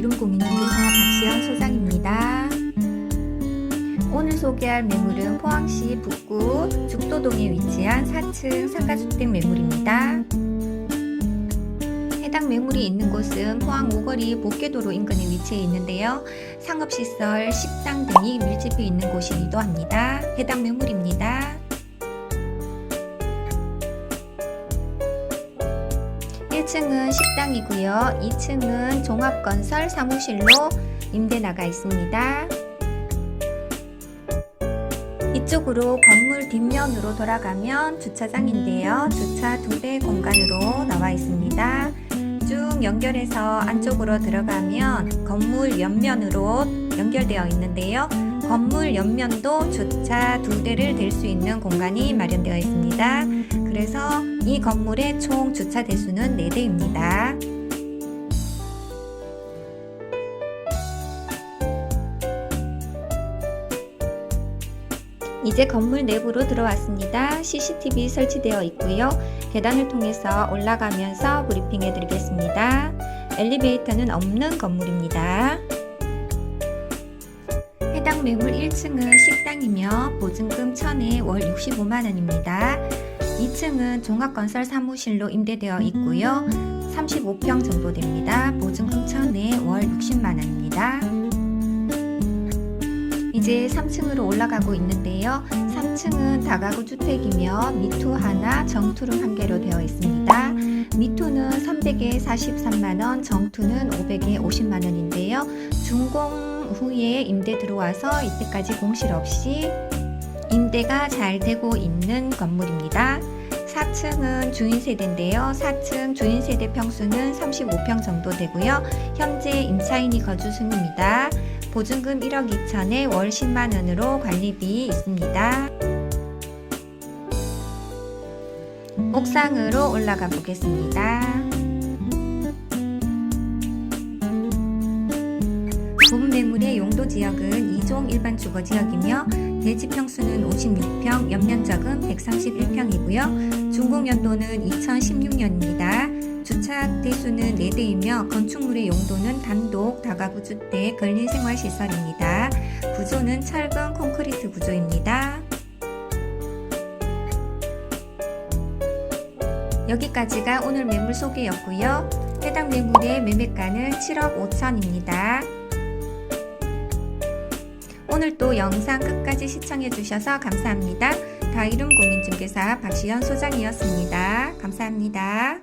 이름 공인중개사 박시연 소장입니다. 오늘 소개할 매물은 포항시 북구 죽도동에 위치한 4층 상가주택 매물입니다. 해당 매물이 있는 곳은 포항 오거리 복개도로 인근에 위치해 있는데요. 상업시설, 식당 등이 밀집해 있는 곳이기도 합니다. 해당 매물입니다. 1층은 식당이고요. 2층은 종합건설 사무실로 임대 나가 있습니다. 이쪽으로 건물 뒷면으로 돌아가면 주차장인데요. 주차 두 대 공간으로 나와 있습니다. 쭉 연결해서 안쪽으로 들어가면 건물 옆면으로 연결되어 있는데요. 건물 옆면도 주차 두 대를 댈 수 있는 공간이 마련되어 있습니다. 그래서 이 건물의 총 주차 대수는 4대입니다. 이제 건물 내부로 들어왔습니다. CCTV 설치되어 있고요. 계단을 통해서 올라가면서 브리핑해 드리겠습니다. 엘리베이터는 없는 건물입니다. 해당 매물 1층은 식당이며 보증금 1000에 월 65만원입니다. 2층은 종합건설 사무실로 임대되어 있고요. 35평 정도 됩니다. 보증금 1000에 월 60만원입니다. 이제 3층으로 올라가고 있는데요. 3층은 다가구 주택이며 미투 하나, 정투룸 한 개로 되어 있습니다. 미투는 300에 43만 원, 정투는 500에 50만 원인데요. 준공 후에 임대 들어와서 이때까지 공실 없이 임대가 잘 되고 있는 건물입니다. 4층은 주인 세대인데요. 4층 주인 세대 평수는 35평 정도 되고요. 현재 임차인이 거주 중입니다. 보증금 1억 2천에 월 10만 원으로 관리비 있습니다. 옥상으로 올라가 보겠습니다. 지역은 2종 일반 주거 지역이며 대지 평수는 56평, 연면적은 131평이고요. 준공 연도는 2016년입니다. 주차 대수는 4대이며 건축물의 용도는 단독 다가구 주택 근린 생활 시설입니다. 구조는 철근 콘크리트 구조입니다. 여기까지가 오늘 매물 소개였고요. 해당 매물의 매매가는 7억 5천입니다. 오늘도 영상 끝까지 시청해주셔서 감사합니다. 다이룸 공인중개사 박시연 소장이었습니다. 감사합니다.